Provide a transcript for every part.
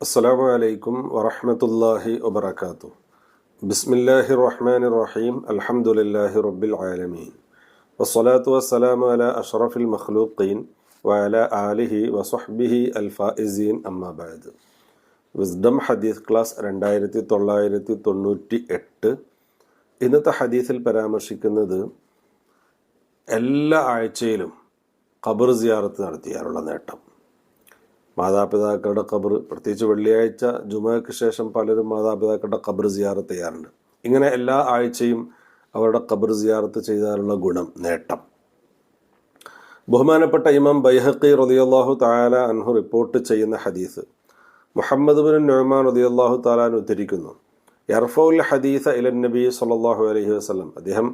അസ്സലാമു അലൈക്കും വറഹമത്തല്ലാഹി വബർക്കാത്തു ബിസ്മില്ലാഹി റഹ്മാൻ റഹീം അൽഹംദുലില്ലാഹി റബ്ബിൽ ആലമീൻ വസ്സലാത്തു വസ്സലാമു അല അഷ്റഫിൽ മഖ്ലൂഖീൻ വഅല ആലിഹി വസുഹ്ബിഹി അൽഫായിസീൻ അമ്മാബാദ് വിസ്ഡം ഹദീസ് ക്ലാസ് രണ്ടായിരത്തി തൊള്ളായിരത്തി തൊണ്ണൂറ്റി എട്ട് ഇന്നത്തെ ഹദീസിൽ പരാമർശിക്കുന്നത് എല്ലാ ആഴ്ചയിലും ഖബർ സിയാറത്ത് നടത്തിയാലുള്ള നേട്ടം. മാതാപിതാക്കളുടെ ഖബർ പ്രത്യേകിച്ച് വെള്ളിയാഴ്ച ജുമയ്ക്ക് ശേഷം പലരും മാതാപിതാക്കളുടെ ഖബർ സിയാറത്ത് ചെയ്യാറുണ്ട്. ഇങ്ങനെ എല്ലാ ആഴ്ചയും അവരുടെ ഖബർ സിയാറത്ത് ചെയ്താലുള്ള ഗുണം നേട്ടം. ബഹുമാനപ്പെട്ട ഇമാം ബൈഹക്കി റളിയല്ലാഹു താല അൻഹു റിപ്പോർട്ട് ചെയ്യുന്ന ഹദീസ് മുഹമ്മദ് ബിൻ നൊഹ്മാൻ റളിയല്ലാഹു താലാൻ ഉദ്ധരിക്കുന്നു യർഫൗൽ ഹദീസ ഇലൻ നബി സല്ലല്ലാഹു അലഹി വസ്ലം അദ്ദേഹം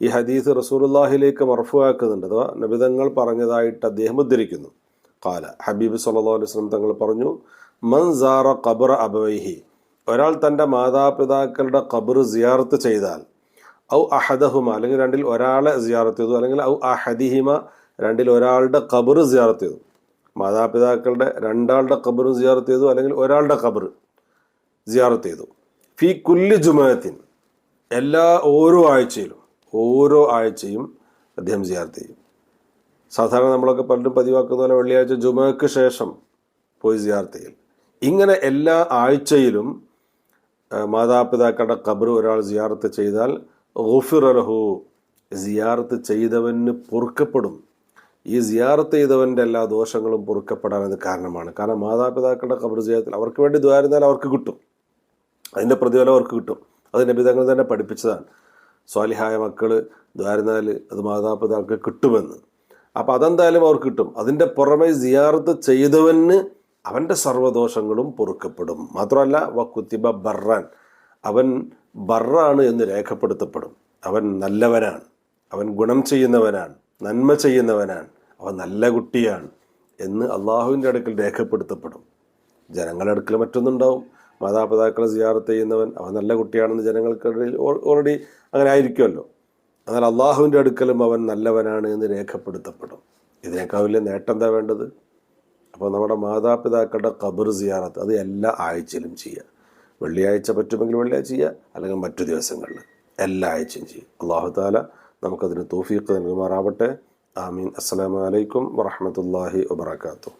ഈ ഹദീസ് റസൂലുല്ലാഹിലേക്ക് മർഫുവാക്കുന്നുണ്ട്. അഥവാ നബിതങ്ങൾ പറഞ്ഞതായിട്ട് അദ്ദേഹം ഉദ്ധരിക്കുന്നു. കാല ഹബീബ് സല്ലാ അലൈഹി വസല്ലം തങ്ങൾ പറഞ്ഞു മൻസാറ ഖബർ അബവൈഹി ഒരാൾ തന്റെ മാതാപിതാക്കളുടെ ഖബർ സിയാറത്ത് ചെയ്താൽ ഔ അഹദഹുമ അല്ലെങ്കിൽ രണ്ടിൽ ഒരാളെ സിയാറത്ത് ചെയ്തു അല്ലെങ്കിൽ ഔ അഹദിഹിമ രണ്ടിൽ ഒരാളുടെ ഖബർ സിയാറത്ത് ചെയ്തു. മാതാപിതാക്കളുടെ രണ്ടാളുടെ ഖബർ സിയാറത്ത് ചെയ്തു അല്ലെങ്കിൽ ഒരാളുടെ ഖബർ സിയാറത്ത് ചെയ്തു. ഫി കുല്ലി ജുമാഅത്തിൻ എല്ലാ ഓരോ ആഴ്ചയിലും ഓരോ ആഴ്ചയും അദ്ദേഹം സിയാറത്ത് ചെയ്യും. സാധാരണ നമ്മളൊക്കെ പലരും പതിവാക്കുന്ന പോലെ വെള്ളിയാഴ്ച ജുമയ്ക്ക് ശേഷം പോയി സിയാർത്ത് ചെയ്യും ഇങ്ങനെ എല്ലാ ആഴ്ചയിലും മാതാപിതാക്കളുടെ ഖബർ ഒരാൾ സിയാറത്ത് ചെയ്താൽ ഗുഫിറലഹു സിയാറത്ത് ചെയ്തവന് പൊറുക്കപ്പെടും. ഈ സിയാറത്ത് ചെയ്തവന്റെ എല്ലാ ദോഷങ്ങളും പൊറുക്കപ്പെടാൻ അത് കാരണമാണ്. കാരണം മാതാപിതാക്കളുടെ ഖബർ ജീവിതത്തിൽ അവർക്ക് വേണ്ടി ദ്വാരുന്നാൽ അവർക്ക് കിട്ടും. അതിന്റെ പ്രതിഫലം അവർക്ക് കിട്ടും. അത് നബിതങ്ങൾ തന്നെ പഠിപ്പിച്ചതാണ്. സ്വാലിഹായ മക്കൾ ദ്വാരുന്നാൽ അത് മാതാപിതാക്കൾക്ക് കിട്ടുമെന്ന്. അപ്പം അതെന്തായാലും അവർക്ക് കിട്ടും. അതിന്റെ പുറമെ സിയാർത്ത് ചെയ്തവന് അവന്റെ സർവദോഷങ്ങളും പൊറുക്കപ്പെടും. മാത്രമല്ല വക്കുത്തിബ ബർറാൻ. അവൻ ബർറാണ് എന്ന് രേഖപ്പെടുത്തപ്പെടും. അവൻ നല്ലവനാണ്. അവൻ ഗുണം ചെയ്യുന്നവനാണ്. നന്മ ചെയ്യുന്നവനാണ്. അവൻ നല്ല കുട്ടിയാണ് എന്ന് അള്ളാഹുവിന്റെ അടുക്കൽ രേഖപ്പെടുത്തപ്പെടും. ജനങ്ങളുടെ അടുക്കൽ മറ്റൊന്നുണ്ടാവും. മാതാപിതാക്കളെ സിയാറത്ത് ചെയ്യുന്നവൻ അവൻ നല്ല കുട്ടിയാണെന്ന് ജനങ്ങൾക്കിടയിൽ ഓൾറെഡി അങ്ങനെ ആയിരിക്കുമല്ലോ. എന്നാൽ അള്ളാഹുവിന്റെ അടുക്കലും അവൻ നല്ലവനാണ് എന്ന് രേഖപ്പെടുത്തപ്പെടും. ഇതിനേക്കാൾ വലിയ നേട്ടം എന്താ വേണ്ടത്? അപ്പോൾ നമ്മുടെ മാതാപിതാക്കളുടെ ഖബർ സിയാറത്ത് അത് എല്ലാ ആഴ്ചയിലും ചെയ്യുക. വെള്ളിയാഴ്ച പറ്റുമെങ്കിൽ വെള്ളിയാഴ്ച ചെയ്യുക അല്ലെങ്കിൽ മറ്റു ദിവസങ്ങളിൽ എല്ലാ ആഴ്ചയും ചെയ്യും അള്ളാഹു താല നമുക്കതിന് തോഫീക്ക് നൽകുമാറാവട്ടെ. ആമീൻ. അസ്സലാമു അലൈക്കും വറഹമത്തല്ലാഹി വബർക്കാത്തു